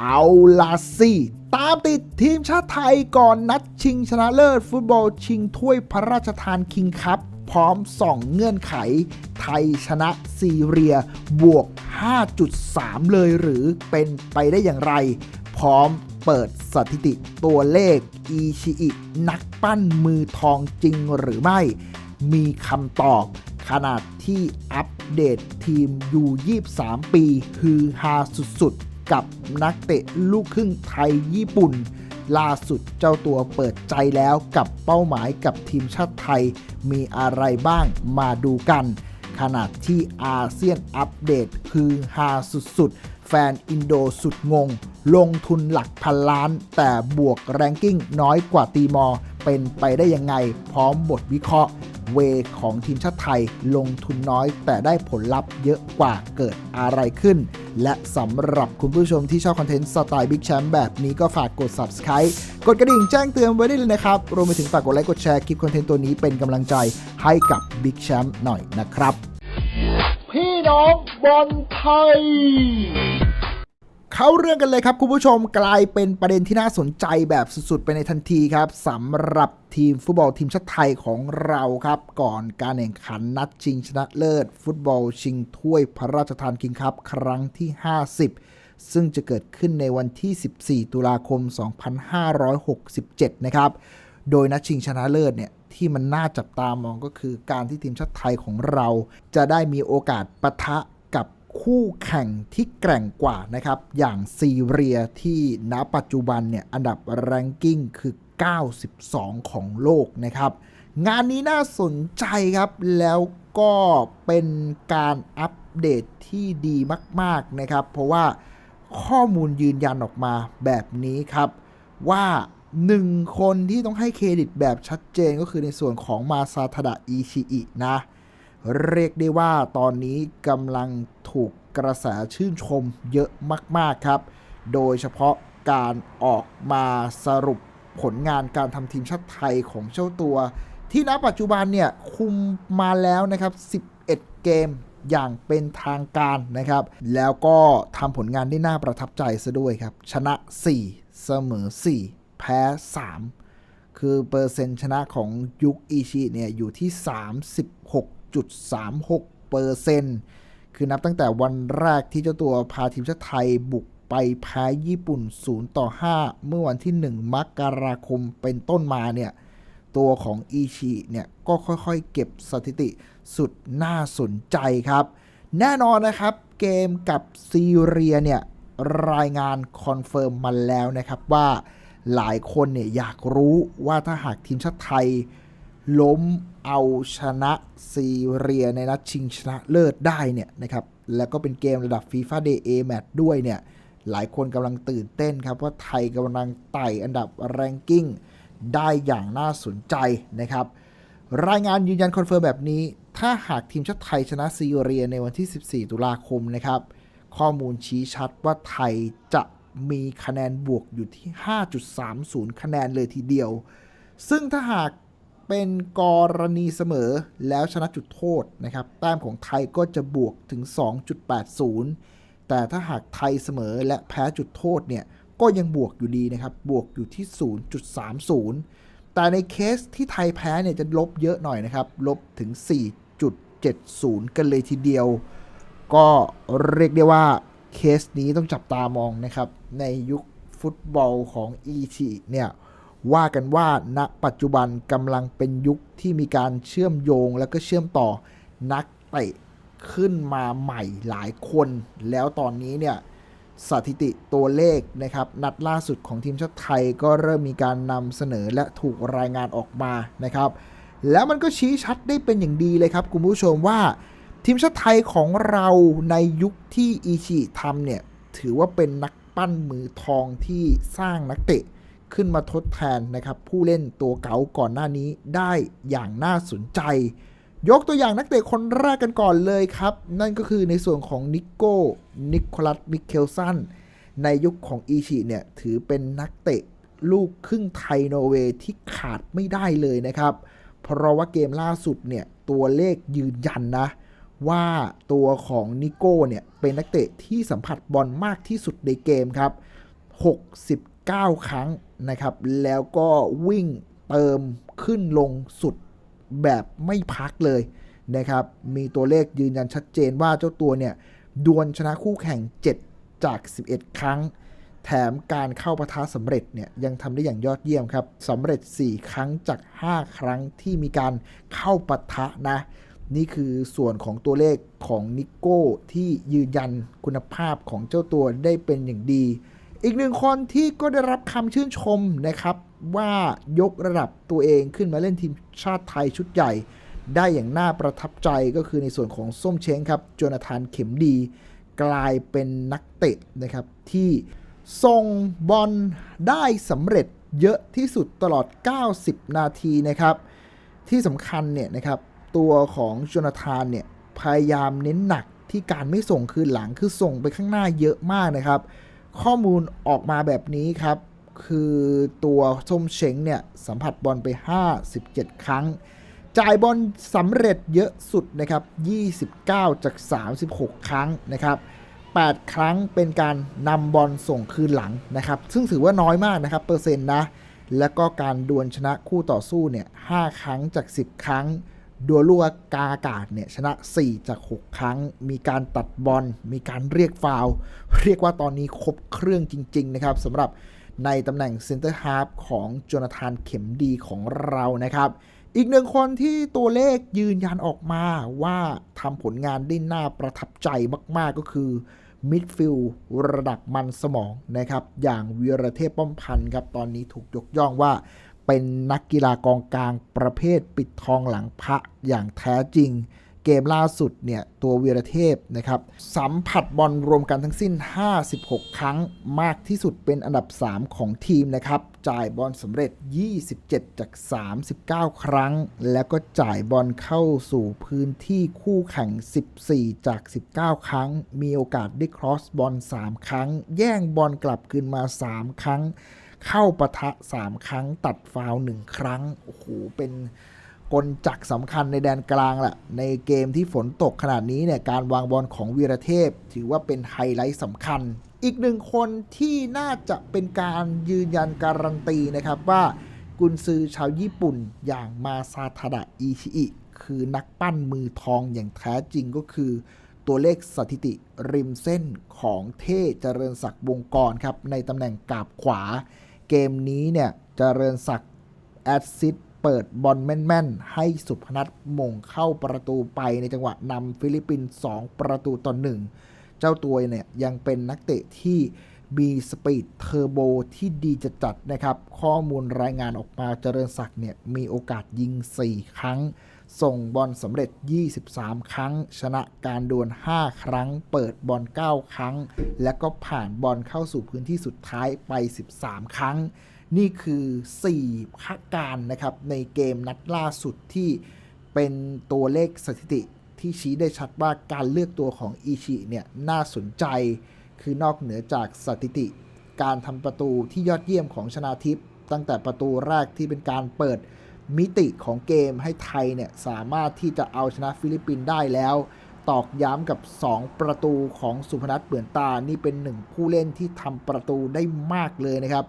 เอาลาสิตามติดทีมชาติไทยก่อนนัดชิงชนะเลิศฟุตบอลชิงถ้วยพระราชทานคิงคัพพร้อมส่องเงื่อนไข ไทยชนะซีเรียบวก 5.3 เลยหรือเป็นไปได้อย่างไร พร้อมเปิดสถิติตัวเลขอีชิอินักปั้นมือทองจริงหรือไม่ มีคำตอบขนาดที่อัปเดตทีมยู23 ปีฮือฮาสุดๆ กับนักเตะลูกครึ่งไทยญี่ปุ่น ล่าสุดเจ้าตัวเปิดใจแล้วกับเป้าหมายกับทีมชาติไทยมีอะไรบ้างมาดูกัน ขนาดที่อาเซียนอัปเดตคือฮาสุดๆ แฟนอินโดสุดงง ลงทุนหลักพันล้าน แต่บวกแรงกิ้งน้อยกว่าตีมอ เป็นไปได้ยังไงพร้อมบทวิเคราะห์ เวของทีมชาติไทยลงทุนน้อย แต่ได้ผลลัพธ์เยอะกว่าเกิดอะไรขึ้น และสำหรับคุณผู้ชมที่ชอบคอนเทนต์สไตล์บิ๊กแชมป์แบบนี้ก็ฝากกด subscribe กดกระดิ่งแจ้งเตือนไว้ได้เลยนะครับ รวมไปถึงฝากกดไลค์กดแชร์คลิปคอนเทนต์ตัวนี้เป็นกำลังใจให้กับบิ๊กแชมป์หน่อยนะครับ พี่น้องบอลไทย เข้าเรื่องกันเลยครับคุณผู้ชมกลายเป็นประเด็นที่น่าสนใจแบบสุดๆ ไปในทันทีครับสำหรับทีมฟุตบอลทีมชาติไทยของเราครับ ก่อนการแข่งขันนัดชิงชนะเลิศ ฟุตบอลชิงถ้วยพระราชทานคิงคัพครั้งที่ 50 ซึ่งจะเกิดขึ้นในวันที่ 14 ตุลาคม 2567 นะครับ โดยนัดชิงชนะเลิศเนี่ยที่มันน่าจับตามองก็คือการที่ทีมชาติไทยของเรา จะได้มีโอกาสปะทะ คู่แข่งที่แกร่งกว่านะครับ อย่างซีเรียที่ณปัจจุบันเนี่ยอันดับแรงกิ้งคือ 92 ของโลกนะครับ งานนี้น่าสนใจครับ แล้วก็เป็นการอัปเดตที่ดีมาก ๆ นะครับ เพราะว่าข้อมูลยืนยันออกมาแบบนี้ครับ ว่าหนึ่งคนที่ต้องให้เครดิตแบบชัดเจนก็คือในส่วนของมาซาทดะอิชิอินะ เรียกได้ว่าตอนนี้กำลังถูกกระแสชื่นชมเยอะมาก ๆ ครับ โดยเฉพาะการออกมาสรุปผลงานการทำทีมชาติไทยของเจ้าตัว ที่ณปัจจุบันเนี่ย คุมมาแล้วนะครับ 11 เกมอย่างเป็นทางการนะครับ แล้วก็ทำผลงานได้น่าประทับใจซะด้วยครับ ชนะ 4 เสมอ 4 แพ้ 3 คือเปอร์เซ็นต์ชนะของยุคอีชิเนี่ยอยู่ที่ 36 6.36%คือนับตั้งแต่วันแรกที่เจ้าตัวพาทีมชาติไทยบุกไปแพ้ญี่ปุ่น 0 ต่อ 5 เมื่อวันที่ 1 มกราคมเป็นต้นมาเนี่ย ตัวของอีชิเนี่ยก็ค่อยๆ เก็บสถิติสุดน่าสนใจครับ แน่นอนนะครับเกมกับซีเรียเนี่ย รายงานคอนเฟิร์มมาแล้วนะครับว่าหลายคนเนี่ยอยากรู้ว่าถ้าหากทีมชาติไทย ล้มเอาชนะซีเรียในนัดชิงชนะเลิศได้เนี่ยนะครับแล้วก็เป็นเกมระดับ FIFA Day A Match ด้วยเนี่ยหลายคนกำลังตื่นเต้นครับ ว่าไทยกำลังไต่อันดับแรงกิ้งได้อย่างน่าสนใจนะครับ รายงานยืนยันคอนเฟิร์มแบบนี้ ถ้าหากทีมชาติไทยชนะซีเรียในวันที่ 14 ตุลาคมนะครับ ข้อมูลชี้ชัดว่าไทยจะมีคะแนนบวกอยู่ที่ 5.30 คะแนนเลยทีเดียว ซึ่งถ้าหาก เป็นกรณีเสมอแล้วชนะจุดโทษนะครับแต้มของไทยก็จะบวกถึง 2.80 แต่ถ้าหากไทยเสมอและแพ้จุดโทษเนี่ยก็ยังบวกอยู่ดีนะครับบวกอยู่ที่ 0.30 แต่ในเคสที่ไทยแพ้เนี่ยจะลบเยอะหน่อยนะครับลบถึง 4.70 กันเลยทีเดียว ก็เรียกได้ว่าเคสนี้ต้องจับตามองนะครับในยุคฟุตบอลของ e t เนี่ย ว่ากันว่าณปัจจุบันกำลังเป็นยุคที่มีการเชื่อมโยงแล้วก็เชื่อมต่อนักเตะขึ้นมาใหม่หลายคน แล้วตอนนี้เนี่ยสถิติตัวเลขนะครับ นัดล่าสุดของทีมชาติไทยก็เริ่มมีการนำเสนอและถูกรายงานออกมานะครับ แล้วมันก็ชี้ชัดได้เป็นอย่างดีเลยครับ คุณผู้ชมว่า ทีมชาติไทยของเราในยุคที่อีชิทำเนี่ย ถือว่าเป็นนักปั้นมือทองที่สร้างนักเตะ ขึ้นมาทดแทนนะครับผู้เล่นตัวเก่าก่อนหน้านี้ได้อย่างน่าสนใจ ยกตัวอย่างนักเตะคนแรกกันก่อนเลยครับ นั่นก็คือในส่วนของนิโก้นิโคลัสมิเคลสันในยุคของอีชิเนี่ยถือเป็นนักเตะลูกครึ่งไทยโนเวย์ที่ขาดไม่ได้เลยนะครับ เพราะว่าเกมล่าสุดเนี่ยตัวเลขยืนยันนะ ว่าตัวของนิโก้เนี่ยเป็นนักเตะที่สัมผัสบอลมากที่สุดในเกมครับ 69 ครั้ง นะครับ แล้วก็วิ่งเติมขึ้นลงสุดแบบไม่พักเลยนะครับ มีตัวเลขยืนยันชัดเจนว่าเจ้าตัวเนี่ยดวลชนะคู่แข่ง 7 จาก 11 ครั้ง แถมการเข้าปะทะสำเร็จเนี่ยยังทำได้อย่างยอดเยี่ยมครับสำเร็จ 4 ครั้งจาก 5 ครั้งที่มีการเข้าปะทะนะ นี่คือส่วนของตัวเลขของนิโก้ที่ยืนยันคุณภาพของเจ้าตัวได้เป็นอย่างดี อีกหนึ่งคนที่ก็ได้รับคำชื่นชมนะครับว่ายกระดับตัวเองขึ้นมาเล่นทีมชาติไทยชุดใหญ่ ได้อย่างน่าประทับใจก็คือในส่วนของส้มเช้งครับโจนาธานเข็มดี กลายเป็นนักเตะนะครับที่ส่งบอลได้สำเร็จเยอะที่สุดตลอด 90 นาทีนะครับ ที่สำคัญเนี่ยนะครับตัวของโจนาธานเนี่ยพยายามเน้นหนักที่การไม่ส่งคืนหลังคือส่งไปข้างหน้าเยอะมากนะครับ ข้อมูลออกมาแบบนี้ครับ คือตัวส้มเชงเนี่ย สัมผัสบอลไป 57 ครั้ง จ่ายบอลสำเร็จเยอะสุดนะครับ 29 จาก 36 ครั้งนะครับ 8 ครั้งเป็นการนำบอลส่งคืนหลังนะครับ ซึ่งถือว่าน้อยมากนะครับ เปอร์เซ็นต์นะ แล้วก็การดวลชนะคู่ต่อสู้เนี่ย 5 ครั้งจาก 10 ครั้ง ดวลูกกาอากาศเนี่ยชนะ 4 จาก 6 ครั้ง มีการตัดบอล มีการเรียกฟาวเรียกว่าตอนนี้ครบเครื่องจริง ๆ นะครับสำหรับในตำแหน่งเซนเตอร์ฮาร์ฟของโจนาธานเข็มดีของเรานะครับ อีกหนึ่งคนที่ตัวเลขยืนยันออกมาว่าทำผลงานได้น่าประทับใจมาก ๆ ก็คือมิดฟิลด์ระดับมันสมองนะครับ อย่างวีรเทพป้อมพันธ์ครับ ตอนนี้ถูกยกย่องว่า เป็นนักกีฬากองกลางประเภทปิดทองหลังพระอย่างแท้จริง เกมล่าสุดเนี่ยตัววีรเทพนะครับสัมผัสบอลรวมกันทั้งสิ้น 56 ครั้งมากที่สุดเป็นอันดับ 3 ของทีมนะครับ จ่ายบอลสำเร็จ 27 จาก 39 ครั้ง แล้วก็จ่ายบอลเข้าสู่พื้นที่คู่แข่ง 14 จาก 19 ครั้ง มีโอกาสได้ครอสบอล 3 ครั้ง แย่งบอลกลับคืนมา 3 ครั้ง เข้าปะทะ 3 ครั้ง ตัดฟาวล์1ครั้ง โอ้โห เป็นกลจักรสำคัญในแดนกลางแหละในเกมที่ฝนตกขนาดนี้เนี่ยการวางบอลของวีรเทพ ถือว่าเป็นไฮไลท์สำคัญ อีกหนึ่งคนที่น่าจะเป็นการยืนยันการันตีนะครับว่ากุนซือชาวญี่ปุ่นอย่างมาซาทาดะอิชิอิคือนักปั้นมือทองอย่างแท้จริงก็คือ ตัวเลขสถิติริมเส้นของเท่เจริญศักดิ์วงกรครับในตำแหน่งกาบขวา เกมนี้เนี่ยเจริญศักดิ์แอดซิดเปิดบอลแม่นๆ ให้สุพนัทมงเข้าประตูไปในจังหวะนำฟิลิปปินส์2ประตูต่อหนึ่งเจ้าตัวเนี่ยยังเป็นนักเตะที่มีสปีดเทอร์โบที่ดีจะจัดๆนะครับ ข้อมูลรายงานออกมาเจริญศักดิ์เนี่ยมีโอกาสยิง 4 ครั้ง ส่งบอลสำเร็จ 23 ครั้ง ชนะการดวล 5 ครั้ง เปิดบอล 9 ครั้ง และก็ผ่านบอลเข้าสู่พื้นที่สุดท้ายไป 13 ครั้ง นี่คือ4พักการนะครับในเกมนัดล่าสุดที่เป็นตัวเลขสถิติที่ชี้ได้ชัดว่าการเลือกตัวของอิชิเนี่ยน่าสนใจ คือนอกเหนือจากสถิติ การทำประตูที่ยอดเยี่ยมของชนาทิพย์ตั้งแต่ประตูแรกที่เป็นการเปิด มิติของเกมให้ไทยเนี่ยสามารถที่จะเอาชนะฟิลิปปินส์ได้แล้ว ตอกย้ำกับ 2 ประตูของสุพนัทเปื่อนตา นี่เป็นหนึ่งผู้เล่นที่ทำประตูได้มากเลยนะครับ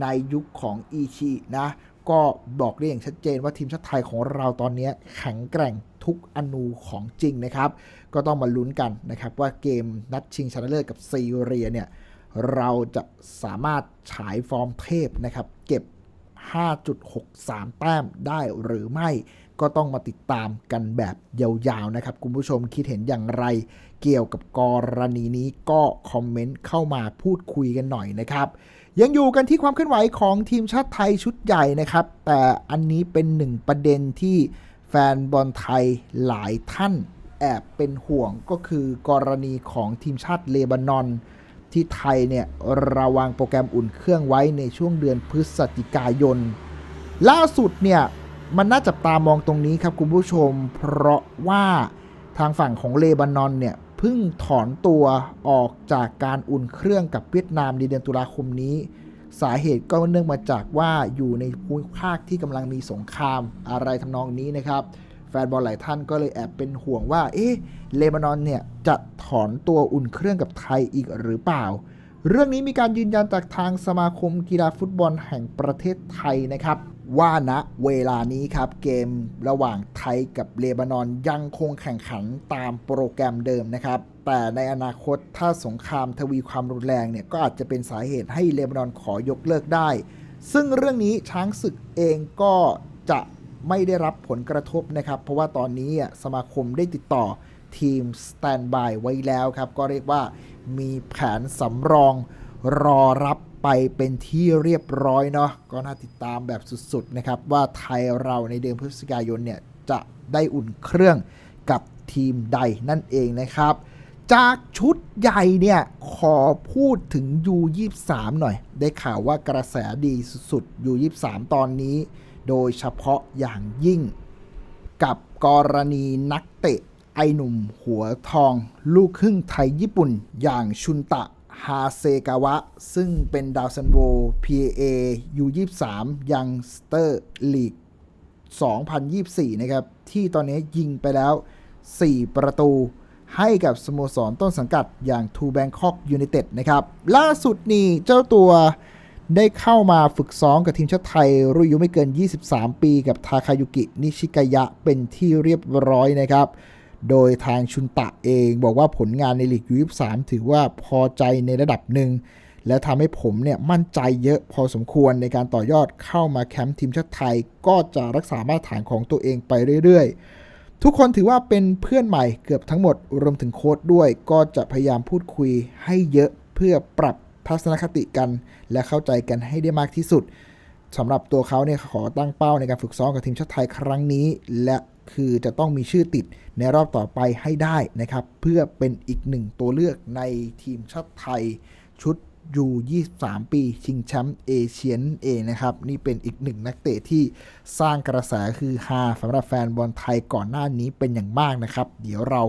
ในยุคของอีชินะ ก็บอกได้อย่างชัดเจนว่าทีมชาติไทยของเราตอนนี้แข็งแกร่งทุกอนูของจริงนะครับ ก็ต้องมาลุ้นกันนะครับ ว่าเกมนัดชิงชนะเลิศกับซีเรียเนี่ยเราจะสามารถฉายฟอร์มเทพนะครับ เก็บ 5.63 แต้มได้หรือไม่ ก็ต้องมาติดตามกันแบบยาวๆนะครับ คุณผู้ชมคิดเห็นอย่างไร เกี่ยวกับกรณีนี้ก็คอมเมนต์เข้ามาพูดคุยกันหน่อยนะครับยังอยู่กันที่ความเคลื่อนไหวของทีมชาติไทยชุดใหญ่นะครับ แต่อันนี้เป็นหนึ่งประเด็นที่แฟนบอลไทยหลายท่านแอบเป็นห่วงก็คือกรณีของทีมชาติเลบานอน ที่ไทยเนี่ยระวางโปรแกรมอุ่นเครื่องไว้ในช่วงเดือนพฤศจิกายน ล่าสุดเนี่ยมันน่าจับตามองตรงนี้ครับคุณผู้ชม เพราะว่าทางฝั่งของเลบานอนเนี่ยเพิ่งถอนตัวออกจากการอุ่นเครื่องกับเวียดนามในเดือนตุลาคมนี้ สาเหตุก็เนื่องมาจากว่าอยู่ในภูมิภาคที่กำลังมีสงครามอะไรทำนองนี้นะครับ แฟนบอลหลายท่านก็เลยแอบเป็นห่วงว่า เอ๊ะเลบานอนเนี่ยจะถอนตัวอุ่นเครื่องกับไทยอีกหรือเปล่า เรื่องนี้มีการยืนยันจากทางสมาคมกีฬาฟุตบอลแห่งประเทศไทยนะครับ ว่าณเวลานี้ครับเกมระหว่างไทยกับเลบานอนยังคงแข่งขันตามโปรแกรมเดิมนะครับ แต่ในอนาคตถ้าสงครามทวีความรุนแรงเนี่ยก็อาจจะเป็นสาเหตุให้เลบานอนขอยกเลิกได้ ซึ่งเรื่องนี้ช้างศึกเองก็จะ ไม่ได้รับผลกระทบนะครับ เพราะว่าตอนนี้สมาคมได้ติดต่อทีมสแตนบายไว้แล้วครับ ก็เรียกว่ามีแผนสำรองรอรับไปเป็นที่เรียบร้อยเนาะก็น่าติดตามแบบสุดๆนะครับ ว่าไทยเราในเดือนพฤศจิกายนเนี่ย จะได้อุ่นเครื่องกับทีมใดนั่นเองนะครับ จากชุดใหญ่เนี่ย ขอพูดถึง U23 หน่อย ได้ข่าวว่ากระแสดีสุดๆ U23 ตอนนี้ โดยเฉพาะอย่างยิ่ง กับกรณีนักเตะไอหนุ่มหัวทอง ลูกครึ่งไทยญี่ปุ่น อย่างชุนตะฮาเซกาวะ ซึ่งเป็นดาวซันโว PA U23 ยังสเตอร์ลีก 2024 นะครับ ที่ตอนนี้ยิงไปแล้ว 4 ประตูให้กับสโมสรต้นสังกัดอย่างทูแบงคอกยู n นเต็ดนะครับ ล่าสุดนี่เจ้าตัว ได้เข้ามาฝึกซ้อมกับทีมชาติไทยรุ่นอายุไม่เกิน 23 ปีกับทาคายุกิ นิชิกายะเป็นที่เรียบร้อยนะครับ โดยทางชุนตะเองบอกว่าผลงานในลีกยู23ถือว่าพอใจในระดับหนึ่ง และทำให้ผมเนี่ยมั่นใจเยอะพอสมควรในการต่อยอดเข้ามาแคมป์ทีมชาติไทย ก็จะรักษามาตรฐานของตัวเองไปเรื่อยๆ ทุกคนถือว่าเป็นเพื่อนใหม่เกือบทั้งหมดรวมถึงโค้ดด้วย ก็จะพยายามพูดคุยให้เยอะเพื่อปรับ ทัศนคติกัน และเข้าใจกันให้ได้มากที่สุดสำหรับตัวเขาเนี่ยขอตั้งเป้าในการฝึกซ้อมกับทีมชาติไทยครั้งนี้ และคือจะต้องมีชื่อติดในรอบต่อไปให้ได้นะครับ เพื่อเป็นอีกหนึ่งตัวเลือกในทีมชาติไทยชุดยู23 ปี ชิงแชมป์เอเชียนเอนะครับ นี่เป็นอีกหนึ่งนักเตะที่สร้างกระแสคือฮาสำหรับแฟนบอลไทยก่อนหน้านี้เป็นอย่างมากนะครับ เดี๋ยวเรา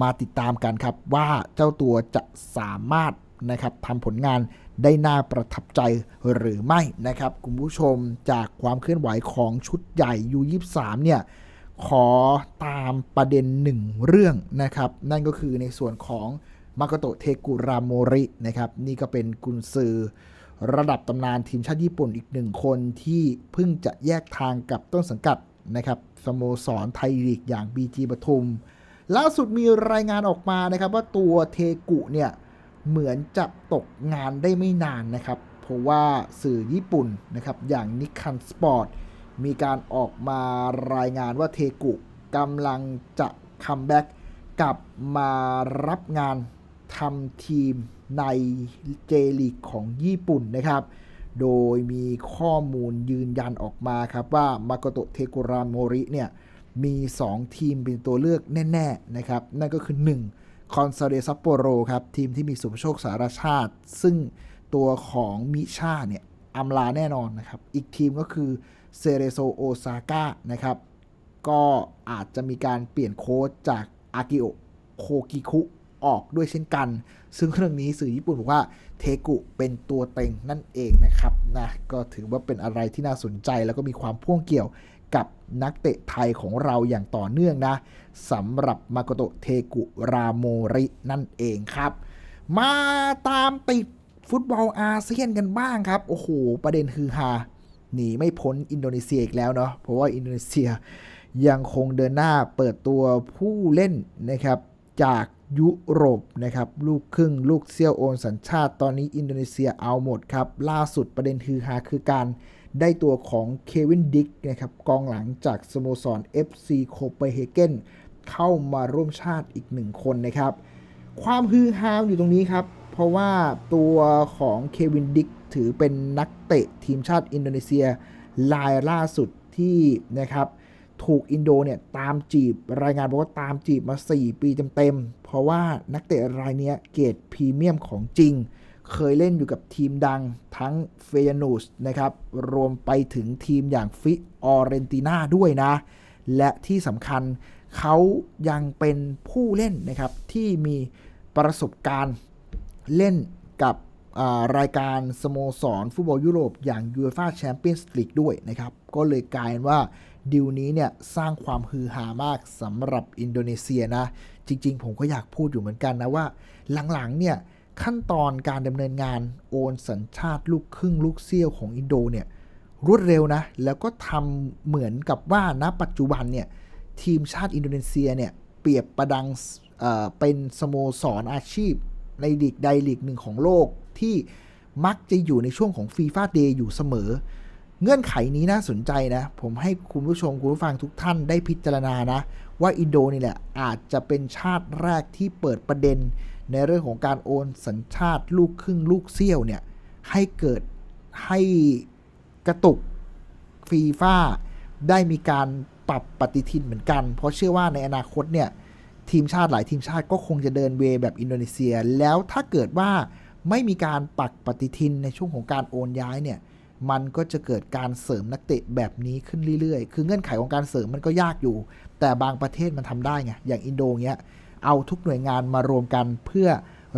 มาติดตามกันครับว่าเจ้าตัวจะสามารถ นะครับทำผลงานได้น่าประทับใจหรือไม่นะครับ คุณผู้ชมจากความเคลื่อนไหวของชุดใหญ่ U23 เนี่ยขอตามประเด็นหนึ่งเรื่องนะครับ นั่นก็คือในส่วนของมาโกโตเทกุราโมรินะครับ นี่ก็เป็นกุนซือระดับตำนานทีมชาติญี่ปุ่นอีกหนึ่งคนที่เพิ่งจะแยกทางกับต้นสังกัดนะครับสโมสรไทยลีกอย่าง BG ปทุม ล่าสุดมีรายงานออกมานะครับว่าตัวเทกุเนี่ย เหมือนจะตกงานได้ไม่นานนะครับ เพราะว่าสื่อญี่ปุ่นนะครับอย่างนิคันสปอร์ตมีการออกมารายงานว่าเทกุกำลังจะคัมแบ็กกลับมารับงานทำทีมในเจลีกของญี่ปุ่นนะครับ โดยมีข้อมูลยืนยันออกมาครับว่ามาโกโตเทกุราโมริเนี่ยมี 2 ทีมเป็นตัวเลือกแน่ ๆ นะครับ นั่นก็คือ 1. คอนซาเดซัปโปโรครับ ทีมที่มีสุภโชคสารชาติ ซึ่งตัวของมิชาเนี่ยอำลาแน่นอนนะครับ อีกทีมก็คือเซเรโซโอซาก้านะครับ ก็อาจจะมีการเปลี่ยนโค้ชจากอากิโอโคกิคุออกด้วยเช่นกัน ซึ่งเรื่องนี้สื่อญี่ปุ่นบอกว่าเทกุเป็นตัวเต็งนั่นเองนะครับนะก็ถือว่าเป็นอะไรที่น่าสนใจแล้วก็มีความพ่วงเกี่ยว กับนักเตะไทยของเราอย่างต่อเนื่องนะสำหรับมาโกโตเทกุราโมรินั่นเองครับ มาตามติดฟุตบอลอาเซียนกันบ้างครับ โอ้โห ประเด็นคือฮาหนีไม่พ้นอินโดนีเซียอีกแล้วเนาะเพราะว่าอินโดนีเซียยังคงเดินหน้าเปิดตัวผู้เล่นนะครับจากยุโรปนะครับลูกครึ่งลูกเซี่ยวโอนสัญชาติตอนนี้อินโดนีเซียเอาหมดครับ ล่าสุดประเด็นคือฮาคือการ ได้ตัวของเควินดิกนะครับกองหลังจากสโมสร FC โคเปนเฮเกนเข้ามาร่วมชาติอีกหนึ่งคนนะครับ ความฮือฮาอยู่ตรงนี้ครับ เพราะว่าตัวของเควินดิกถือเป็นนักเตะทีมชาติอินโดนีเซียรายล่าสุดที่นะครับถูกอินโดเนี่ยตามจีบรายงานบอกว่าตามจีบมา 4 ปีเต็มๆเพราะว่านักเตะรายนี้เกรดพรีเมียมของจริง เคยเล่นอยู่กับทีมดังทั้งเฟยนูสนะครับ รวมไปถึงทีมอย่างฟิออเรนตินาด้วยนะ และที่สำคัญเขายังเป็นผู้เล่นนะครับ ที่มีประสบการณ์เล่นกับรายการสโมสร ฟุตบอลยุโรปอย่าง UEFA Champions League ด้วยนะครับ ก็เลยกลายว่าดิวนี้เนี่ยสร้างความฮือฮามากสำหรับอินโดนีเซียนะ จริง ๆ ผมก็อยากพูดอยู่เหมือนกันนะว่าหลังๆเนี่ย ขั้นตอนการดำเนินงานโอนสัญชาติลูกครึ่งลูกเซี่ยวของอินโดเนี่ยรวดเร็วนะ แล้วก็ทำเหมือนกับว่าณปัจจุบันเนี่ยทีมชาติอินโดนีเซียเนี่ยเปรียบประดังเเป็นสโมสรอาชีพ ในลีกใดลีกหนึ่งของโลกที่มักจะอยู่ในช่วงของฟีฟ่าเดย์อยู่เสมอ เงื่อนไขนี้น่าสนใจนะ ผมให้คุณผู้ชมคุณผู้ฟังทุกท่านได้พิจารณานะ ว่าอินโดนี่แหละอาจจะเป็นชาติแรกที่เปิดประเด็น ในเรื่องของการโอนสัญชาติลูกครึ่งลูกเซี่ยวเนี่ยให้เกิดให้กระตุกฟีฟ่าได้มีการปรับปฏิทินเหมือนกัน เพราะเชื่อว่าในอนาคตเนี่ยทีมชาติหลายทีมชาติก็คงจะเดินเวแบบอินโดนีเซีย แล้วถ้าเกิดว่าไม่มีการปักปฏิทินในช่วงของการโอนย้ายเนี่ยมันก็จะเกิดการเสริมนักเตะแบบนี้ขึ้นเรื่อยๆ คือเงื่อนไขของการเสริมมันก็ยากอยู่ แต่บางประเทศมันทำได้ไง อย่างอินโดเงี้ย เอาทุกหน่วยงานมารวมกันเพื่อ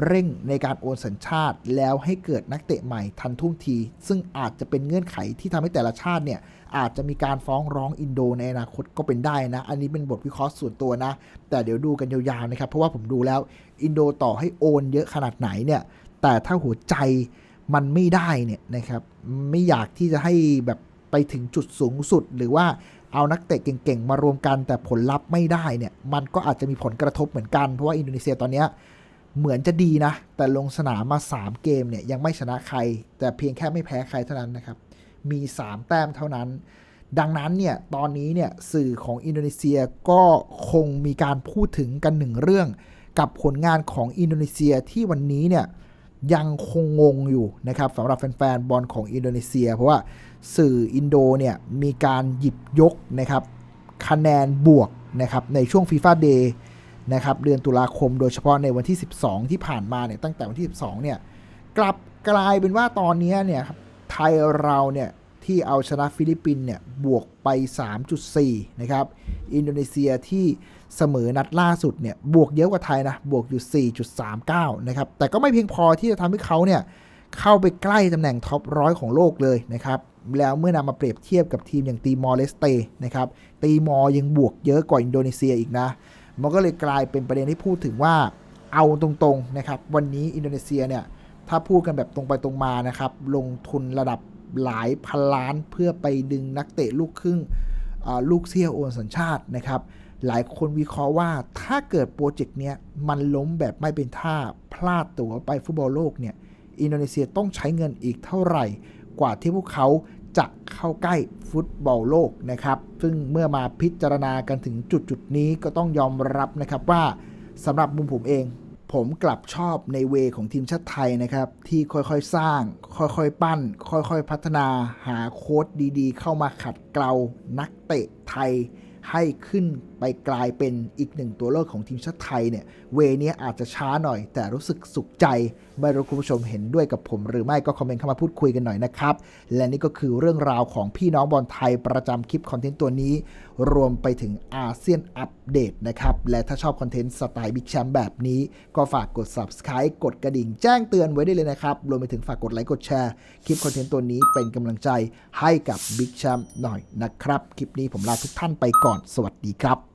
เร่งในการโอนสัญชาติ แล้วให้เกิดนักเตะใหม่ทันท่วงที ซึ่งอาจจะเป็นเงื่อนไขที่ทำให้แต่ละชาติเนี่ยอาจจะมีการฟ้องร้องอินโดในอนาคตก็เป็นได้นะ อันนี้เป็นบทวิเคราะห์ส่วนตัวนะ แต่เดี๋ยวดูกันยาวๆนะครับ เพราะว่าผมดูแล้วอินโดต่อให้โอนเยอะขนาดไหนเนี่ยแต่ถ้าหัวใจมันไม่ได้เนี่ยนะครับไม่อยากที่จะให้แบบ ไปถึงจุดสูงสุด หรือว่าเอานักเตะเก่งๆ มารวมกันแต่ผลลัพธ์ไม่ได้เนี่ย มันก็อาจจะมีผลกระทบเหมือนกัน เพราะว่าอินโดนีเซียตอนนี้เหมือนจะดีนะ แต่ลงสนามมา 3 เกมเนี่ยยังไม่ชนะใคร แต่เพียงแค่ไม่แพ้ใครเท่านั้นนะครับ มี 3 แต้มเท่านั้น ดังนั้นเนี่ยตอนนี้เนี่ยสื่อของอินโดนีเซียก็คงมีการพูดถึงกันหนึ่งเรื่อง กับผลงานของอินโดนีเซียที่วันนี้เนี่ยยังคงงงอยู่นะครับสำหรับแฟนๆบอลของอินโดนีเซีย เพราะว่า สื่ออินโดเนี่ยมีการหยิบยกนะครับคะแนนบวกนะครับในช่วงฟีฟ่าเดย์นะครับเดือนตุลาคมโดยเฉพาะในวันที่ 12 ที่ผ่านมาเนี่ยตั้งแต่วันที่ 12 เนี่ยกลับกลายเป็นว่าตอนนี้เนี่ยครับไทยเราเนี่ยที่เอาชนะฟิลิปปินส์เนี่ยบวกไป 3.4 นะครับ อินโดนีเซียที่เสมอนัดล่าสุดเนี่ยบวกเยอะกว่าไทยนะ บวกอยู่ 4.39 นะครับ แต่ก็ไม่เพียงพอที่จะทำให้เขาเนี่ยเข้าไปใกล้ตำแหน่งท็อปร้อยของโลกเลยนะครับ แล้วเมื่อนำมาเปรียบเทียบกับทีมอย่างตีมอร์เลสเตนะครับตีมอร์ยังบวกเยอะกว่าอินโดนีเซียอีกนะ มันก็เลยกลายเป็นประเด็นที่พูดถึงว่าเอาตรงๆนะครับวันนี้อินโดนีเซียเนี่ยถ้าพูดกันแบบตรงไปตรงมานะครับลงทุนระดับหลายพันล้านเพื่อไปดึงนักเตะลูกครึ่งลูกเซี่ยโอนสัญชาตินะครับหลายคนวิเคราะห์ว่าถ้าเกิดโปรเจกต์เนี้ยมันล้มแบบไม่เป็นท่าพลาดตั๋วไปฟุตบอลโลกเนี่ยอินโดนีเซียต้องใช้เงินอีกเท่าไหร่ กว่าที่พวกเขา จะเข้าใกล้ฟุตบอลโลกนะครับ ซึ่งเมื่อมาพิจารณากันถึงจุดจุดนี้ก็ต้องยอมรับนะครับว่าสำหรับมุมผมเอง ผมกลับชอบในเวของทีมชาติไทยนะครับ ที่ค่อยๆสร้าง ค่อยๆปั้น ค่อยๆพัฒนาหาโค้ดดีๆ เข้ามาขัดเกลานักเตะไทยให้ขึ้นไปกลายเป็นอีกหนึ่งตัวเลือกของทีมชาติไทยเนี่ย เวเนี้ยอาจจะช้าหน่อยแต่รู้สึกสุขใจ ไม่รู้คุณผู้ชมเห็นด้วยกับผมหรือไม่ก็คอมเมนต์เข้ามาพูดคุยกันหน่อยนะครับ และนี่ก็คือเรื่องราวของพี่น้องบอลไทยประจำคลิปคอนเทนต์ตัวนี้ รวมไปถึงอาเซียนอัปเดตนะครับ และถ้าชอบคอนเทนต์สไตล์บิ๊กแชมป์แบบนี้ ก็ฝากกด subscribe กดกระดิ่งแจ้งเตือนไว้ได้เลยนะครับ รวมไปถึงฝากกดไลค์กดแชร์คลิปคอนเทนต์ตัวนี้เป็นกำลังใจให้กับบิ๊กแชมป์หน่อยนะครับ คลิปนี้ผมลาทุกท่านไปก่อน สวัสดีครับ